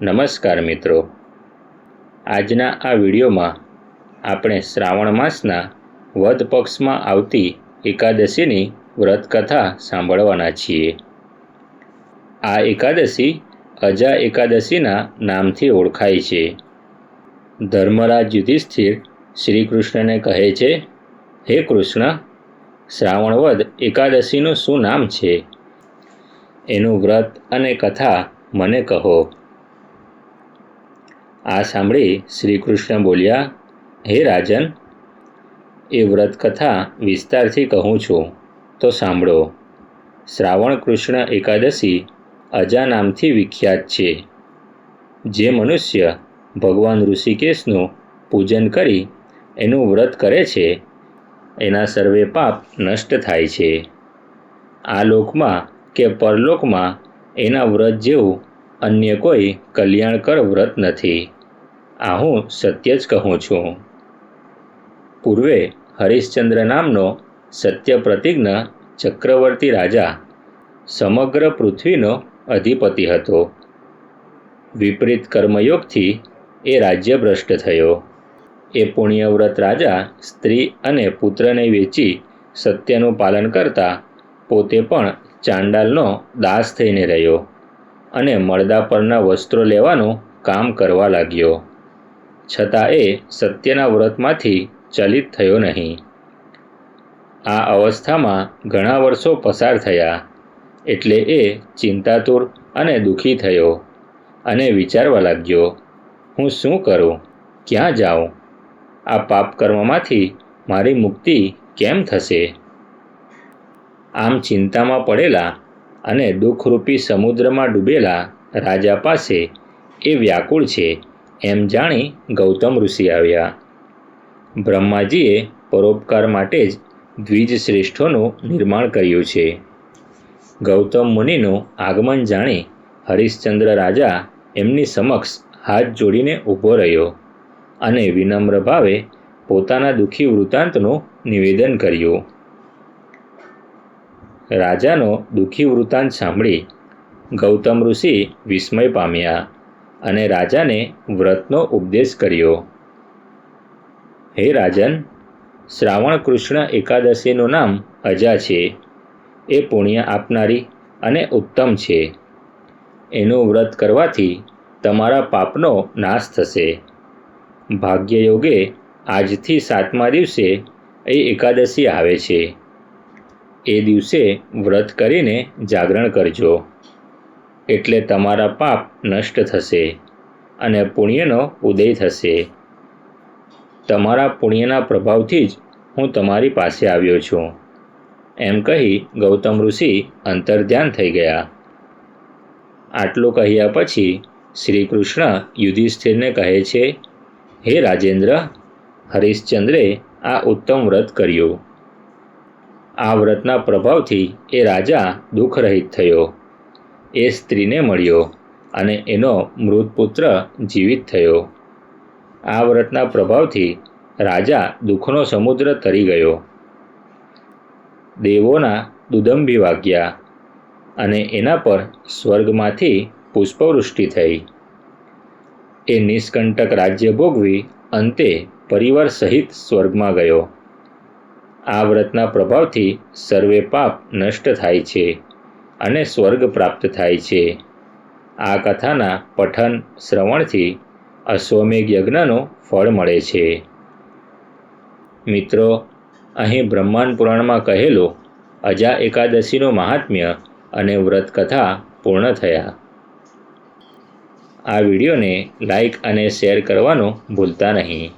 નમસ્કાર મિત્રો. આજના આ વિડીયોમાં આપણે શ્રાવણ માસના વધ પક્ષમાં આવતી એકાદશીની વ્રતકથા સાંભળવાના છીએ. આ એકાદશી અજા એકાદશીના નામથી ઓળખાય છે. ધર્મરાજ યુધિષ્ઠિર શ્રી કૃષ્ણને કહે છે, હે કૃષ્ણ શ્રાવણવદ એકાદશીનું શું નામ છે? એનું વ્રત અને કથા મને કહો. આ સાંભળી શ્રી કૃષ્ણ બોલ્યા, હે રાજન, એ વ્રત કથા વિસ્તારથી કહું છું, તો સાંભળો. શ્રાવણ કૃષ્ણ એકાદશી અજા નામથી વિખ્યાત છે. જે મનુષ્ય ભગવાન ઋષિકેશનું પૂજન કરી એનું વ્રત કરે છે, એના સર્વે પાપ નષ્ટ થાય છે. આ લોકમાં કે પરલોકમાં એના વ્રત જેવું અન્ય કોઈ કલ્યાણકર વ્રત નથી. આ હું સત્ય જ કહું છું. પૂર્વે હરિશ્ચંદ્ર નામનો સત્ય પ્રતિજ્ઞ ચક્રવર્તી રાજા સમગ્ર પૃથ્વીનો અધિપતિ હતો. વિપરીત કર્મયોગથી એ રાજ્ય ભ્રષ્ટ થયો. એ પુણ્યવ્રત રાજા સ્ત્રી અને પુત્રને વેચી સત્યનું પાલન કરતા પોતે પણ ચાંડાલનો દાસ થઈને રહ્યો. અને મળદા પરના વસ્ત્રો લેવાનું કામ કરવા લાગ્યો. છતાં એ સત્યના વ્રતમાંથી ચલિત થયો નહીં. આ અવસ્થામાં ઘણા વર્ષો પસાર થયા, એટલે એ ચિંતાતુર અને દુઃખી થયો અને વિચારવા લાગ્યો, હું શું કરું? ક્યાં જાઉં? આ પાપ કર્મમાંથી મારી મુક્તિ કેમ થશે? આમ ચિંતામાં પડેલા અને દુઃખરૂપી સમુદ્રમાં ડૂબેલા રાજા પાસે એ વ્યાકુળ છે એમ જાણી ગૌતમ ઋષિ આવ્યા. બ્રહ્માજીએ પરોપકાર માટે જ દ્વિજ શ્રેષ્ઠોનું નિર્માણ કર્યું છે. ગૌતમ મુનિનું આગમન જાણી હરિશ્ચંદ્ર રાજા એમની સમક્ષ હાથ જોડીને ઊભો રહ્યો અને વિનમ્ર ભાવે પોતાના દુઃખી વૃત્તાંતનું નિવેદન કર્યું. રાજાનો દુઃખી વૃત્તાંત સાંભળી ગૌતમ ઋષિ વિસ્મય પામ્યા અને રાજાને વ્રતનો ઉપદેશ કર્યો. હે રાજન, શ્રાવણ કૃષ્ણ એકાદશીનું નામ અજા છે. એ પુણ્ય આપનારી અને ઉત્તમ છે. એનું વ્રત કરવાથી તમારા પાપનો નાશ થશે. ભાગ્યયોગે આજથી સાતમા દિવસે એ એકાદશી આવે છે. એ દિવસે વ્રત કરીને જાગરણ કરજો. એટલે તમારા પાપ નષ્ટ થશે અને પુણ્યનો ઉદય થશે. તમારા પુણ્યના પ્રભાવથી જ હું તમારી પાસે આવ્યો છું. એમ કહી ગૌતમ ઋષિ અંતર્ધ્યાન થઈ ગયા. આટલું કહ્યા પછી શ્રી કૃષ્ણ યુધિષ્ઠિરને કહે છે, હે રાજેન્દ્ર, હરિશ્ચંદ્રે આ ઉત્તમ વ્રત કર્યું. આ વ્રતના પ્રભાવથી એ રાજા દુઃખરહિત થયો. એ સ્ત્રીને મળ્યો અને એનો મૃત પુત્ર જીવિત થયો. આ વ્રતના પ્રભાવથી રાજા દુઃખનો સમુદ્ર તરી ગયો. દેવોના દુદંભી વાગ્યા અને એના પર સ્વર્ગમાંથી પુષ્પવૃષ્ટિ થઈ. એ નિષ્કંટક રાજ્ય ભોગવી અંતે પરિવાર સહિત સ્વર્ગમાં ગયો. આ વ્રતના પ્રભાવથી સર્વે પાપ નષ્ટ થાય છે અને સ્વર્ગ પ્રાપ્ત થાય છે. આ કથાના પઠન શ્રવણથી અશ્વમેઘ યજ્ઞનો ફળ મળે છે. મિત્રો, અહીં બ્રહ્માંડ પુરાણમાં કહેલો, અજા એકાદશીનું મહાત્મ્ય અને વ્રત કથા પૂર્ણ થયા. આ વિડીયોને લાઈક અને શેર કરવાનું ભૂલતા નહીં.